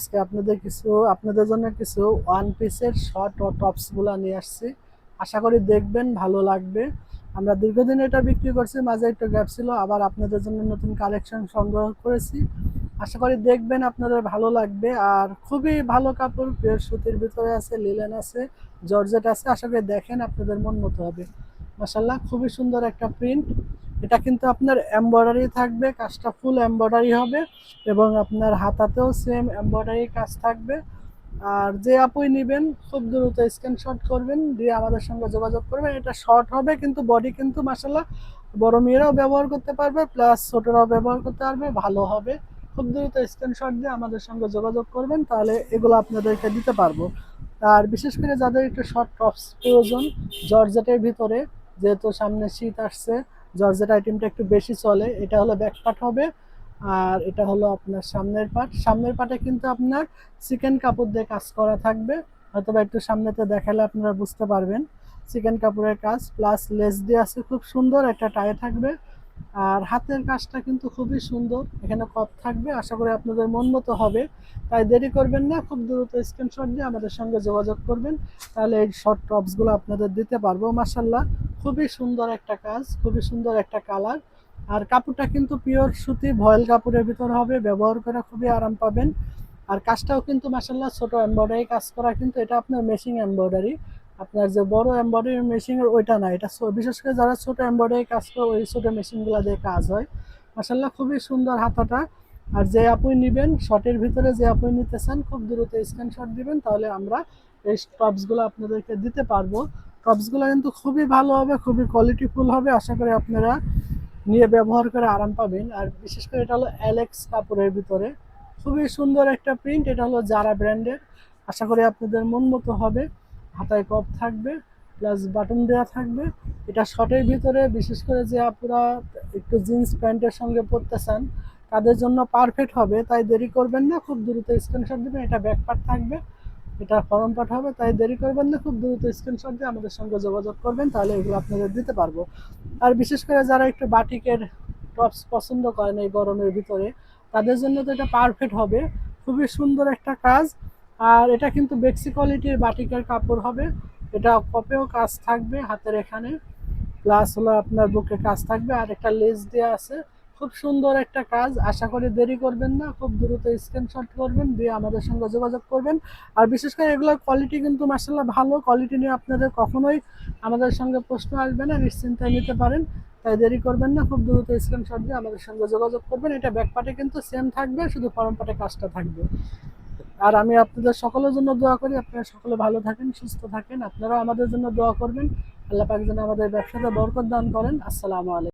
আজকে আপনাদের কিছু, আপনাদের জন্য কিছু ওয়ান পিসের শর্ট ও টপসগুলা নিয়ে আসছি। আশা করি দেখবেন, ভালো লাগবে। আমরা দীর্ঘদিন এটা বিক্রি করছি, মাঝে একটু গ্যাপ ছিল, আবার আপনাদের জন্য নতুন কালেকশন সংগ্রহ করেছি। আশা করি দেখবেন আপনাদের ভালো লাগবে। আর খুবই ভালো কাপড় পিওর সুতির ভিতরে আছে লিলেন আছে, জর্জেট আছে। আশা করি দেখেন আপনাদের মন মতো হবে। মাসাল্লাহ খুবই সুন্দর একটা প্রিন্ট এটা কিন্তু আপনার এমব্রয়ডারি থাকবে, কাজটা ফুল এমব্রয়ডারি হবে এবং আপনার হাতাতেও সেম এমব্রয়ডারি কাজ থাকবে। আর যে আপুই নেবেন, খুব দ্রুত স্ক্রিনশট করবেন, দিয়ে আমাদের সঙ্গে যোগাযোগ করবেন। এটা শর্ট হবে, কিন্তু বডি কিন্তু মাসাল্লাহ বড় মেয়েরাও ব্যবহার করতে পারবে প্লাস ছোটরাও ব্যবহার করতে পারবে, ভালো হবে। খুব দ্রুত স্ক্রিনশট দিয়ে আমাদের সঙ্গে যোগাযোগ করবেন, তাহলে এগুলো আপনাদেরকে দিতে পারব। আর বিশেষ করে যাদের একটু শর্ট টপস প্রয়োজন, জর্জেটের ভিতরে, যেহেতু সামনে শীত আসছে জর্জেট আইটেমটা একটু বেশি চলে, এটা হলো ব্যাক পার্ট হবে, আর এটা হলো আপনার সামনের পার্ট সামনের পার্টে কিন্তু আপনার চিকেন কাপড় দিয়ে কাজ করা থাকবে, হয়তোবা একটু সামনেতে দেখালে আপনারা বুঝতে পারবেন। চিকেন কাপড়ের কাজ প্লাস লেস দিয়ে আছে, খুব সুন্দর একটা টাই থাকবে। আর হাতের কাজটা কিন্তু খুবই সুন্দর। এখানে কপ থাকবে, আশা করি আপনাদের মন মতো হবে। তাই দেরি করবেন না, খুব দ্রুত স্ক্রিনশট দিয়ে আমাদের সঙ্গে যোগাযোগ করবেন। তাহলে এই শর্ট টপসগুলো আপনাদের দিতে পারব। মাসাল্লাহ খুবই সুন্দর একটা কাজ, খুবই সুন্দর একটা কালার আর কাপড়টা কিন্তু পিওর সুতি, ভয়েল কাপড়ের ভিতর হবে, ব্যবহার করে খুবই আরাম পাবেন। আর কাজটাও কিন্তু মাসাল্লাহ ছোট এমব্রয়ডারি কাজ করা, কিন্তু এটা আপনার মেশিন এমব্রয়ডারি আপনার যে বড় এমব্রয়ডারি মেশিনের ওইটা না, এটা বিশেষ করে যারা ছোট এমব্রয়ডারি কাজ করে, ওই ছোট মেশিনগুলো দিয়ে কাজ হয়। মাসাল্লাহ খুবই সুন্দর হাতাটা। আর যে আপনি নেবেন শর্টের ভিতরে যে আপনি নিতে চান খুব দ্রুত স্ক্রিনশট দিবেন, তাহলে আমরা এই টপসগুলো আপনাদেরকে দিতে পারব। টপসগুলো কিন্তু খুবই ভালো হবে, খুবই কোয়ালিটিফুল হবে, আশা করি আপনারা নিয়ে ব্যবহার করে আরাম পাবেন। আর বিশেষ করে এটা হলো অ্যালেক্স কাপড়ের ভিতরে। খুবই সুন্দর একটা প্রিন্ট এটা হলো জারা ব্র্যান্ডের আশা করি আপনাদের মন মতো হবে। হাতায় কপ থাকবে প্লাস বাটন দেওয়া থাকবে। এটা শর্টের ভিতরে, বিশেষ করে যে আপনারা একটু জিন্স প্যান্টের সঙ্গে পরতে চান, তাদের জন্য পারফেক্ট হবে। তাই দেরি করবেন না, খুব দ্রুত স্ক্রিনশট দেবেন। এটা ব্যাক পার্ট থাকবে, এটা ফরম পাঠ হবে। তাই দেরি করবেন না, খুব দ্রুত স্ক্রিনশট দিয়ে আমাদের সঙ্গে যোগাযোগ করবেন, তাহলে এগুলো আপনাদের দিতে পারব। আর বিশেষ করে যারা একটু বাটিকের টপস পছন্দ করেন এই গরমের ভিতরে, তাদের জন্য তো এটা পারফেক্ট হবে। খুবই সুন্দর একটা কাজ। আর এটা কিন্তু বেক্সি কোয়ালিটির বাটিকের কাপড় হবে। এটা কপেও কাজ থাকবে হাতের এখানে। প্লাস হলো আপনার বুকে কাজ থাকবে আর একটা লেস দেওয়া আছে। খুব সুন্দর একটা কাজ। আশা করি দেরি করবেন না। খুব দ্রুত স্ক্রিনশট করবেন, দিয়ে আমাদের সঙ্গে যোগাযোগ করবেন। আর বিশেষ করে এগুলোর কোয়ালিটি কিন্তু মার্শাল্লাহ ভালো। কোয়ালিটি নিয়ে আপনাদের কখনোই আমাদের সঙ্গে প্রশ্ন আসবে না নিশ্চিন্তায় নিতে পারেন। তাই দেরি করবেন না। খুব দ্রুত স্ক্রিনশট দিয়ে আমাদের সঙ্গে যোগাযোগ করবেন। এটা ব্যাক পার্টে কিন্তু সেম থাকবে, শুধু ফরম পার্টে কাজটা থাকবে। আর আমি আপনাদের সকলের জন্য দোয়া করি, আপনারা সকলে ভালো থাকেন, সুস্থ থাকেন, আপনারাও আমাদের জন্য দোয়া করবেন। আল্লাহ পাক যেন আমাদের ব্যবসাতে বরকত দান করেন। আসসালামু আলাইকুম।